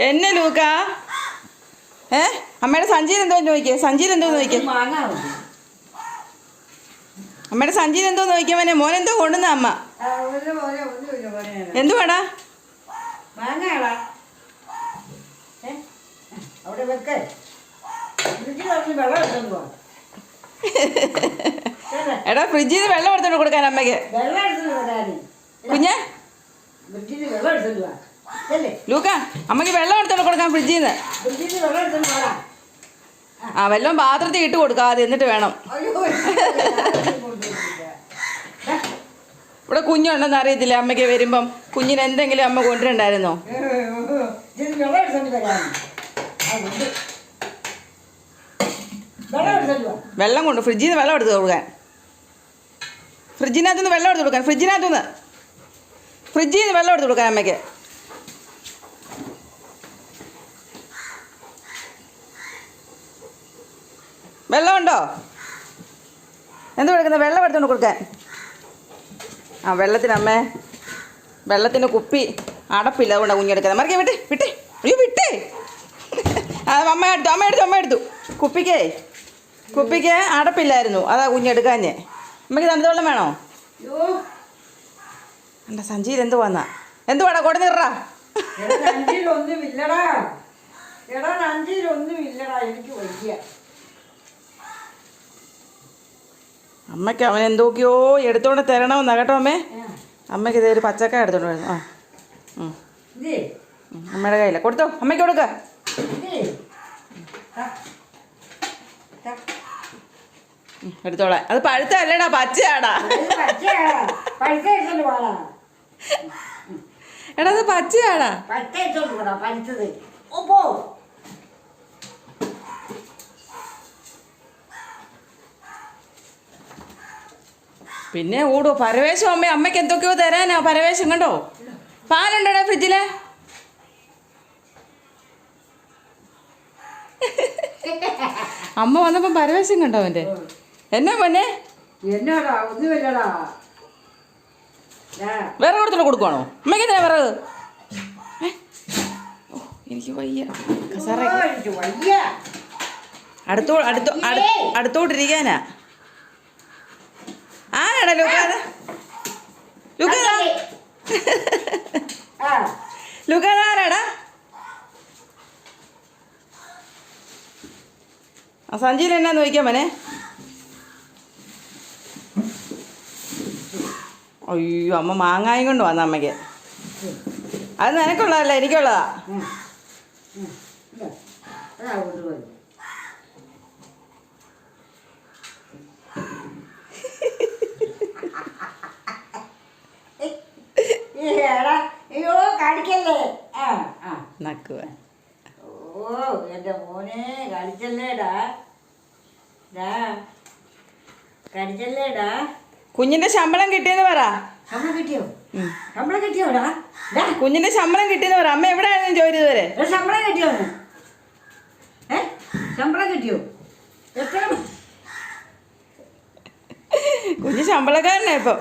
എന്നെ ലൂക്ക? ഏ? അമ്മയുടെ സഞ്ചിയിൽ എന്തോ നോക്കിയേ. സഞ്ചിയിൽ എന്തോ നോക്കിയേ. അമ്മയുടെ സഞ്ചിയിൽ എന്തോ നോക്കിയ മോനെ. മോൻ എന്തോ കൊണ്ടുവന്ന അമ്മ? എന്തുവാടാ? എടാ ഫ്രിഡ്ജിൽ നിന്ന് വെള്ളം എടുത്തോണ്ട് കൊടുക്കാൻ അമ്മയ്ക്ക്. വരാന്. കുഞ്ഞെ? വെള്ളം എടുത്തോണ്ട് ലൂക്ക അമ്മയ്ക്ക് വെള്ളം എടുത്തോണ്ട് കൊടുക്കാൻ ഫ്രിഡ്ജിൽ നിന്ന് ആ വെള്ളം പാത്രത്തിൽ ഇട്ട് കൊടുക്കാതെ എന്നിട്ട് വേണം. ഇവിടെ കുഞ്ഞുണ്ടെന്ന് അറിയത്തില്ല അമ്മയ്ക്ക് വരുമ്പം? കുഞ്ഞിന് എന്തെങ്കിലും അമ്മ കൊണ്ടുവരണ്ടായിരുന്നോ? വെള്ളം വെള്ളം കൊണ്ട് ഫ്രിഡ്ജിൽ നിന്ന് വെള്ളം എടുത്ത് കൊടുക്കാൻ. ഫ്രിഡ്ജിനകത്തുനിന്ന് വെള്ളം എടുത്ത് കൊടുക്കാൻ. ഫ്രിഡ്ജിനകത്തുനിന്ന്. ഫ്രിഡ്ജിൽ നിന്ന് വെള്ളം എടുത്ത് കൊടുക്കാൻ അമ്മയ്ക്ക്. വെള്ളമുണ്ടോ? എന്ത് കൊടുക്കുന്നത് വെള്ളം എടുത്തുകൊണ്ട് കൊടുക്കാൻ. ആ വെള്ളത്തിന് അമ്മേ വെള്ളത്തിന് കുപ്പി അടപ്പില്ല അതുകൊണ്ടാണ് കുഞ്ഞെടുക്കുന്നത് മറിക്കാൻ വിട്ടേ വിട്ടേ. അയ്യോ വിട്ടേ. ആ അമ്മ എടുത്തു അമ്മ എടുത്തു അമ്മ എടുത്തു. കുപ്പിക്കേ കുപ്പിക്ക് അടപ്പില്ലായിരുന്നു. അതാ കുഞ്ഞെടുക്കാഞ്ഞേ അമ്മയ്ക്ക് തണുത്ത വെള്ളം വേണോ? അല്ല സഞ്ജീത് എന്ത് വന്നാ എന്തുവാടാ കൊട നിറ. എടാ ഒന്നും ഇല്ലടാ എടാ നഞ്ചിയിലൊന്നും ഇല്ലടാ എനിക്ക് വയ്യ. അമ്മയ്ക്ക് അവൻ എന്തൊക്കെയോ എടുത്തോണ്ട് തരണമെന്നാ കേട്ടോ അമ്മേ? അമ്മയ്ക്ക് ഇതേ ഒരു പച്ചക്കായ എടുത്തോണ്ട് വരുന്നു ആ. അമ്മയുടെ കയ്യില. കൊടുത്തോ. അമ്മയ്ക്ക് കൊടുക്ക. എടുത്തോളാം. അത് പഴുത്തല്ലടാ പച്ചയാടാ. എടാ അത് പച്ചയാടാ. പഴുത്തത്. ഓ പോ. പിന്നെ ഓടോ പരവേശം അമ്മ അമ്മയ്ക്ക് എന്തൊക്കെയോ തരാനാ പരവേശം കണ്ടോ? പാലുണ്ടോടാ ഫ്രിഡ്ജിൽ? അമ്മ വന്നപ്പോ പരവേശം കണ്ടോ അവന്റെ എന്നാ മോനെ? എന്നാടാ ഒന്നുമില്ലടാ ദാ. വേറെ കൊടുത്തോ കൊടുക്കുവാണോ? അമ്മയ്ക്ക് എന്താ വിറക്. എനിക്ക് വയ്യ. അടുത്തോ അടുത്തോ അടു- അടുത്തോട്ടിരിക്കാനാ? ആരാടാ ലുക്കാത ലുക്കാത ലുക്കാത ആരാടാ? ആ സഞ്ചിയിൽ എന്നാ നോക്കിയാ മനെ. അയ്യോ അമ്മ മാങ്ങായും കൊണ്ട് വന്ന അമ്മയ്ക്ക്. അത് നിനക്കുള്ളതല്ല എനിക്കുള്ളതാ ഉം. ഉം. ഇതാ. അതാ കൊണ്ടുപോയി ഏടാ അയ്യോ കടിക്കല്ലേ ആ ആ നക്കുക ഓ എന്റെ മോനെ കടിച്ചല്ലേടാ. ഡാ കടിച്ചല്ലേടാ. കുഞ്ഞിന്റെ ശമ്പളം കിട്ടിയെന്ന് പറ. ശമ്പളം കിട്ടിയോ? ശമ്പളം കിട്ടിയോടാ കുഞ്ഞിന്റെ ശമ്പളം കിട്ടിയെന്ന് പറ. അമ്മ എവിടെയായിരുന്നു ജോലി ഇതുവരെ? ശമ്പളം കിട്ടിയോ ഏ? ശമ്പളം കിട്ടിയോ? എത്ര? കുഞ്ഞ് ശമ്പളക്കാരനാ ഇപ്പം.